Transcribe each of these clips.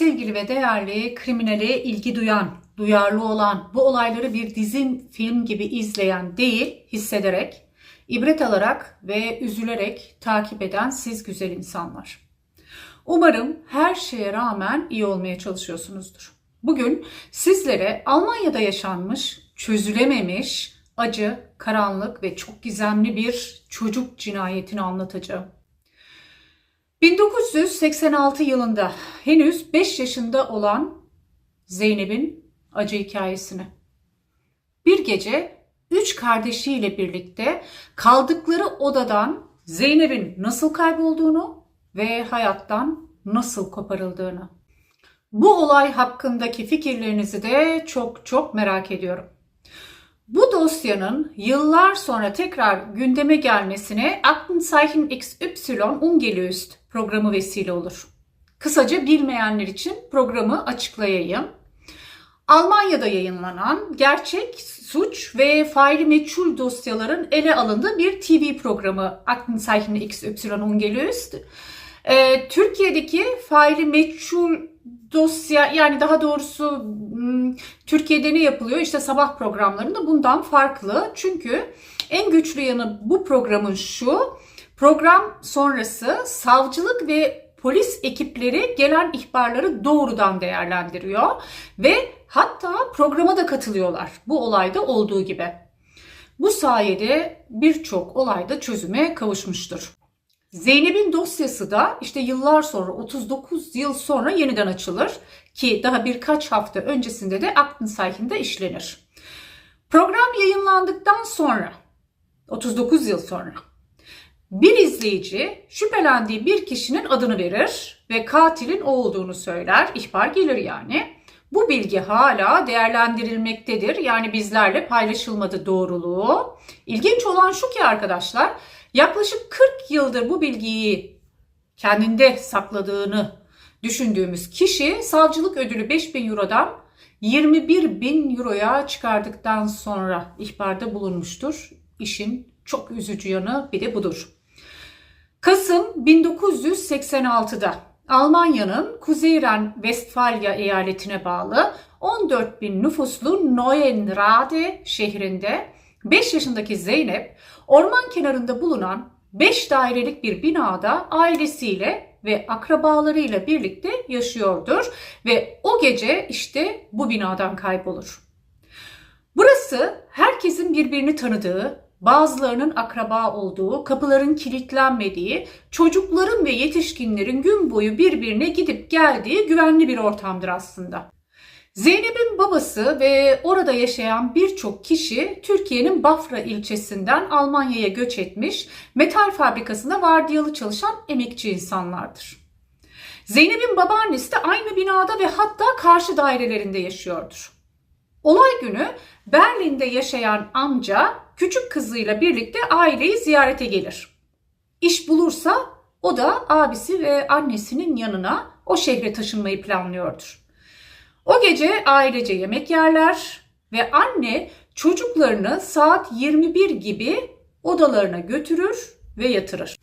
Sevgili ve değerli kriminale ilgi duyan, duyarlı olan, bu olayları bir dizin film gibi izleyen değil, hissederek, ibret alarak ve üzülerek takip eden siz güzel insanlar. Umarım her şeye rağmen iyi olmaya çalışıyorsunuzdur. Bugün sizlere Almanya'da yaşanmış, çözülememiş, acı, karanlık ve çok gizemli bir çocuk cinayetini anlatacağım. 1986 yılında henüz 5 yaşında olan Zeynep'in acı hikayesini. Bir gece üç kardeşiyle birlikte kaldıkları odadan Zeynep'in nasıl kaybolduğunu ve hayattan nasıl koparıldığını. Bu olay hakkındaki fikirlerinizi de çok çok merak ediyorum. Bu dosyanın yıllar sonra tekrar gündeme gelmesine Aktenzeichen XY ungelöst programı vesile olur. Kısaca bilmeyenler için programı açıklayayım. Almanya'da yayınlanan gerçek suç ve faili meçhul dosyaların ele alındığı bir TV programı Aktenzeichen XY ungelöst. Ee, Türkiye'deki faili meçhul dosya yani daha doğrusu hmm, Türkiye'de ne yapılıyor? İşte sabah programlarında bundan farklı. Çünkü en güçlü yanı bu programın şu. Program sonrası savcılık ve polis ekipleri gelen ihbarları doğrudan değerlendiriyor ve hatta programa da katılıyorlar. Bu olayda olduğu gibi. Bu sayede birçok olayda çözüme kavuşmuştur. Zeynep'in dosyası da işte yıllar sonra 39 yıl sonra yeniden açılır ki daha birkaç hafta öncesinde de Aktenzeichen'de işlenir. Program yayınlandıktan sonra 39 yıl sonra bir izleyici şüphelendiği bir kişinin adını verir ve katilin o olduğunu söyler. İhbar gelir yani. Bu bilgi hala değerlendirilmektedir. Yani bizlerle paylaşılmadı doğruluğu. İlginç olan şu ki arkadaşlar yaklaşık 40 yıldır bu bilgiyi kendinde sakladığını düşündüğümüz kişi savcılık ödülü 5000 Euro'dan 21 bin Euro'ya çıkardıktan sonra ihbarda bulunmuştur. İşin çok üzücü yanı bir de budur. Kasım 1986'da Almanya'nın Kuzeyren Westfalia eyaletine bağlı 14 bin nüfuslu Neuenrade şehrinde 5 yaşındaki Zeynep orman kenarında bulunan 5 dairelik bir binada ailesiyle ve akrabalarıyla birlikte yaşıyordur ve o gece işte bu binadan kaybolur. Burası herkesin birbirini tanıdığı, bazılarının akraba olduğu, kapıların kilitlenmediği, çocukların ve yetişkinlerin gün boyu birbirine gidip geldiği güvenli bir ortamdır aslında. Zeynep'in babası ve orada yaşayan birçok kişi Türkiye'nin Bafra ilçesinden Almanya'ya göç etmiş, metal fabrikasında vardiyalı çalışan emekçi insanlardır. Zeynep'in babaannesi de aynı binada ve hatta karşı dairelerinde yaşıyordur. Olay günü Berlin'de yaşayan amca küçük kızıyla birlikte aileyi ziyarete gelir. İş bulursa o da abisi ve annesinin yanına o şehre taşınmayı planlıyordur. O gece ailece yemek yerler ve anne çocuklarını saat 21 gibi odalarına götürür ve yatırır.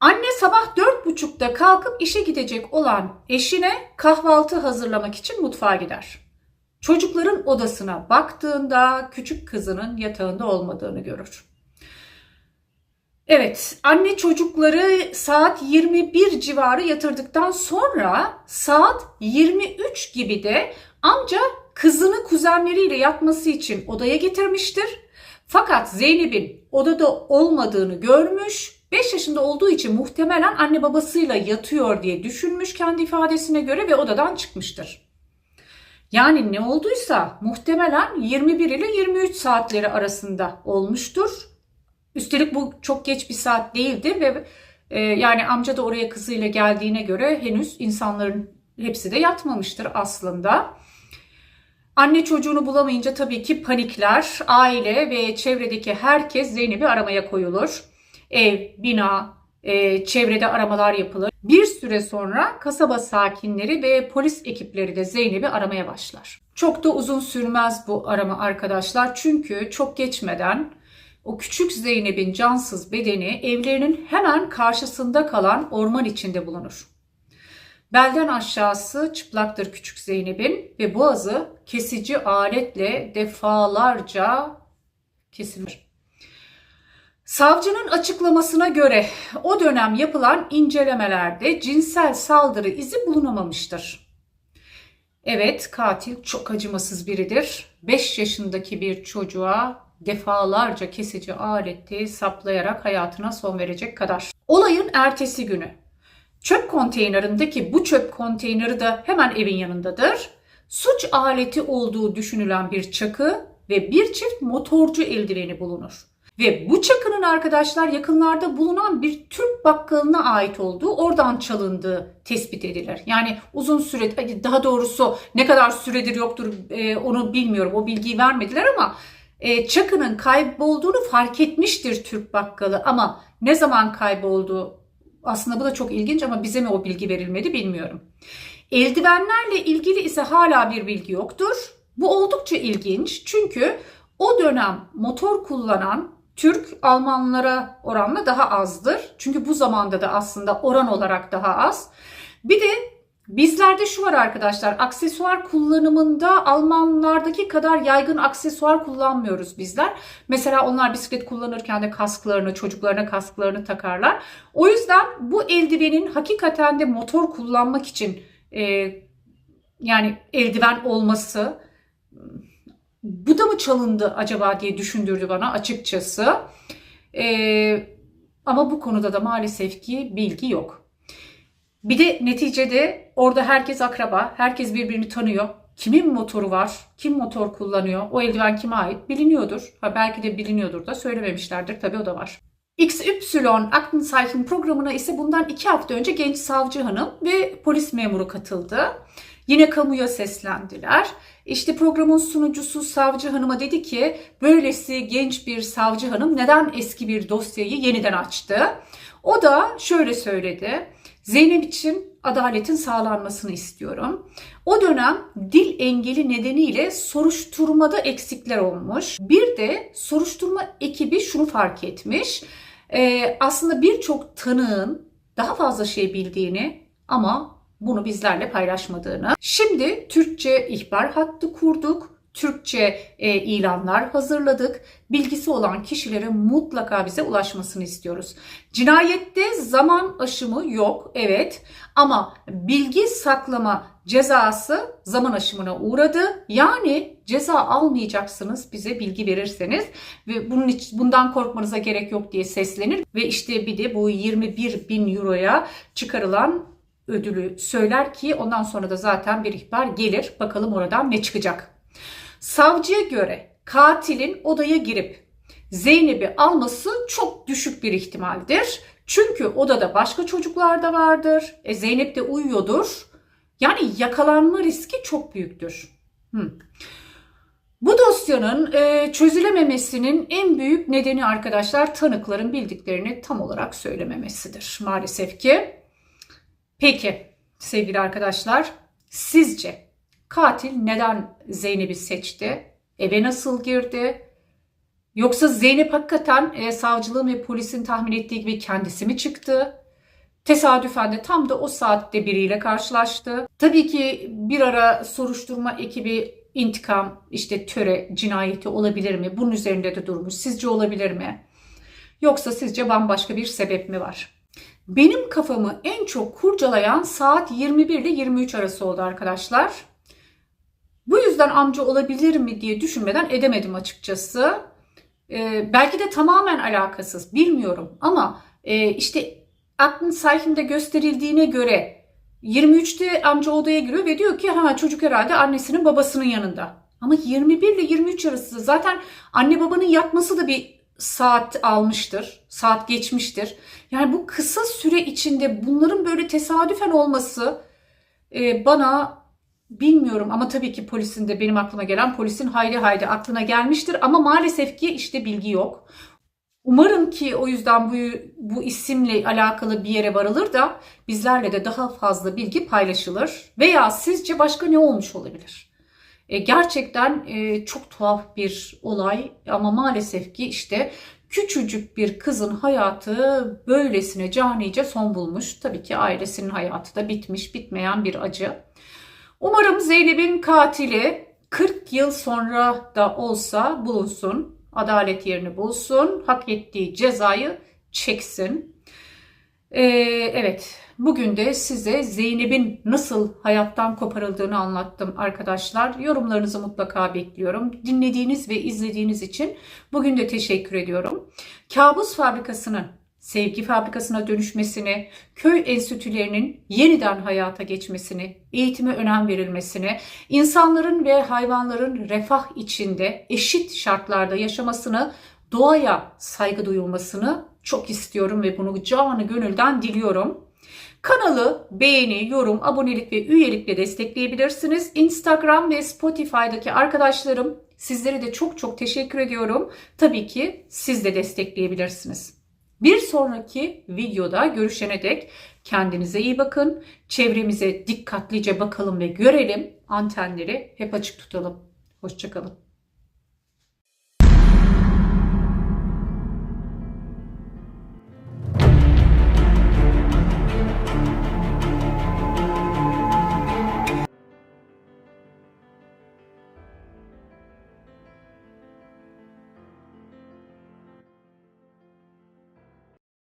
Anne sabah 4.30'da kalkıp işe gidecek olan eşine kahvaltı hazırlamak için mutfağa gider. Çocukların odasına baktığında küçük kızının yatağında olmadığını görür. Evet, anne çocukları saat 21 civarı yatırdıktan sonra saat 23 gibi de amca kızını kuzenleriyle yatması için odaya getirmiştir. Fakat Zeynep'in odada olmadığını görmüş. 5 yaşında olduğu için muhtemelen anne babasıyla yatıyor diye düşünmüş kendi ifadesine göre ve odadan çıkmıştır. Yani ne olduysa muhtemelen 21 ile 23 saatleri arasında olmuştur. Üstelik bu çok geç bir saat değildir ve e, yani amca da oraya kızıyla geldiğine göre henüz insanların hepsi de yatmamıştır aslında. Anne çocuğunu bulamayınca tabii ki panikler, aile ve çevredeki herkes Zeynep'i aramaya koyulur. Ev, bina, e, çevrede aramalar yapılır. Bir süre sonra kasaba sakinleri ve polis ekipleri de Zeynep'i aramaya başlar. Çok da uzun sürmez bu arama arkadaşlar. Çünkü çok geçmeden o küçük Zeynep'in cansız bedeni evlerinin hemen karşısında kalan orman içinde bulunur. Belden aşağısı çıplaktır küçük Zeynep'in ve boğazı kesici aletle defalarca kesilmiş. Savcının açıklamasına göre o dönem yapılan incelemelerde cinsel saldırı izi bulunamamıştır. Evet, katil çok acımasız biridir. 5 yaşındaki bir çocuğa defalarca kesici aleti saplayarak hayatına son verecek kadar. Olayın ertesi günü çöp konteynerindeki bu çöp konteyneri de hemen evin yanındadır. Suç aleti olduğu düşünülen bir çakı ve bir çift motorcu eldiveni bulunur. Ve bu çakının arkadaşlar yakınlarda bulunan bir Türk bakkalına ait olduğu oradan çalındığı tespit edilir. Yani uzun süre daha doğrusu ne kadar süredir yoktur e, onu bilmiyorum o bilgiyi vermediler ama e, çakının kaybolduğunu fark etmiştir Türk bakkalı ama ne zaman kayboldu aslında bu da çok ilginç ama bize mi o bilgi verilmedi bilmiyorum. Eldivenlerle ilgili ise hala bir bilgi yoktur. Bu oldukça ilginç çünkü o dönem motor kullanan Türk Almanlara oranla daha azdır. Çünkü bu zamanda da aslında oran olarak daha az. Bir de bizlerde şu var arkadaşlar. Aksesuar kullanımında Almanlardaki kadar yaygın aksesuar kullanmıyoruz bizler. Mesela onlar bisiklet kullanırken de kasklarını, çocuklarına kasklarını takarlar. O yüzden bu eldivenin hakikaten de motor kullanmak için e, yani eldiven olması bu da mı çalındı acaba diye düşündürdü bana açıkçası. Ee, ama bu konuda da maalesef ki bilgi yok. Bir de neticede orada herkes akraba, herkes birbirini tanıyor. Kimin motoru var, kim motor kullanıyor, o eldiven kime ait biliniyordur. Ha belki de biliniyordur da söylememişlerdir tabii o da var. XY Aktenzeichen programına ise bundan iki hafta önce genç savcı hanım ve polis memuru katıldı. Yine kamuya seslendiler. İşte programın sunucusu savcı hanıma dedi ki böylesi genç bir savcı hanım neden eski bir dosyayı yeniden açtı? O da şöyle söyledi. Zeynep için adaletin sağlanmasını istiyorum. O dönem dil engeli nedeniyle soruşturmada eksikler olmuş. Bir de soruşturma ekibi şunu fark etmiş. Ee, aslında birçok tanığın daha fazla şey bildiğini ama bunu bizlerle paylaşmadığını. Şimdi Türkçe ihbar hattı kurduk. Türkçe e, ilanlar hazırladık. Bilgisi olan kişilere mutlaka bize ulaşmasını istiyoruz. Cinayette zaman aşımı yok evet ama bilgi saklama cezası zaman aşımına uğradı. Yani ceza almayacaksınız bize bilgi verirseniz ve bunun için, bundan korkmanıza gerek yok diye seslenir ve işte bir de bu 21 bin euroya çıkarılan ödülü söyler ki ondan sonra da zaten bir ihbar gelir. Bakalım oradan ne çıkacak. Savcıya göre katilin odaya girip Zeynep'i alması çok düşük bir ihtimaldir. Çünkü odada başka çocuklar da vardır. E Zeynep de uyuyordur. Yani yakalanma riski çok büyüktür. Hmm. Bu dosyanın e, çözülememesinin en büyük nedeni arkadaşlar tanıkların bildiklerini tam olarak söylememesidir maalesef ki. Peki sevgili arkadaşlar sizce katil neden Zeynep'i seçti? Eve nasıl girdi? Yoksa Zeynep hakikaten e, savcılığın ve polisin tahmin ettiği gibi kendisi mi çıktı? Tesadüfen de tam da o saatte biriyle karşılaştı. Tabii ki bir ara soruşturma ekibi intikam, işte töre cinayeti olabilir mi? Bunun üzerinde de durmuş. Sizce olabilir mi? Yoksa sizce bambaşka bir sebep mi var? Benim kafamı en çok kurcalayan saat 21 ile 23 arası oldu arkadaşlar. Bu yüzden amca olabilir mi diye düşünmeden edemedim açıkçası. Ee, belki de tamamen alakasız bilmiyorum ama e, işte aklın sayfinde gösterildiğine göre 23'te amca odaya giriyor ve diyor ki ha çocuk herhalde annesinin babasının yanında. Ama 21 ile 23 arası zaten anne babanın yatması da bir saat almıştır, saat geçmiştir. Yani bu kısa süre içinde bunların böyle tesadüfen olması e, bana bilmiyorum ama tabii ki polisin de benim aklıma gelen polisin hayli hayli aklına gelmiştir ama maalesef ki işte bilgi yok. Umarım ki o yüzden bu, bu isimle alakalı bir yere varılır da bizlerle de daha fazla bilgi paylaşılır. Veya sizce başka ne olmuş olabilir? E, gerçekten e, çok tuhaf bir olay ama maalesef ki işte küçücük bir kızın hayatı böylesine canice son bulmuş. Tabii ki ailesinin hayatı da bitmiş, bitmeyen bir acı. Umarım Zeynep'in katili 40 yıl sonra da olsa bulunsun, adalet yerini bulsun, hak ettiği cezayı çeksin. Ee, evet, bugün de size Zeynep'in nasıl hayattan koparıldığını anlattım arkadaşlar. Yorumlarınızı mutlaka bekliyorum. Dinlediğiniz ve izlediğiniz için bugün de teşekkür ediyorum. Kabus fabrikasının sevgi fabrikasına dönüşmesini, köy enstitülerinin yeniden hayata geçmesini, eğitime önem verilmesini, insanların ve hayvanların refah içinde eşit şartlarda yaşamasını, doğaya saygı duyulmasını çok istiyorum ve bunu canı gönülden diliyorum. Kanalı beğeni, yorum, abonelik ve üyelikle destekleyebilirsiniz. Instagram ve Spotify'daki arkadaşlarım sizlere de çok çok teşekkür ediyorum. Tabii ki siz de destekleyebilirsiniz. Bir sonraki videoda görüşene dek kendinize iyi bakın. Çevremize dikkatlice bakalım ve görelim. Antenleri hep açık tutalım. Hoşçakalın.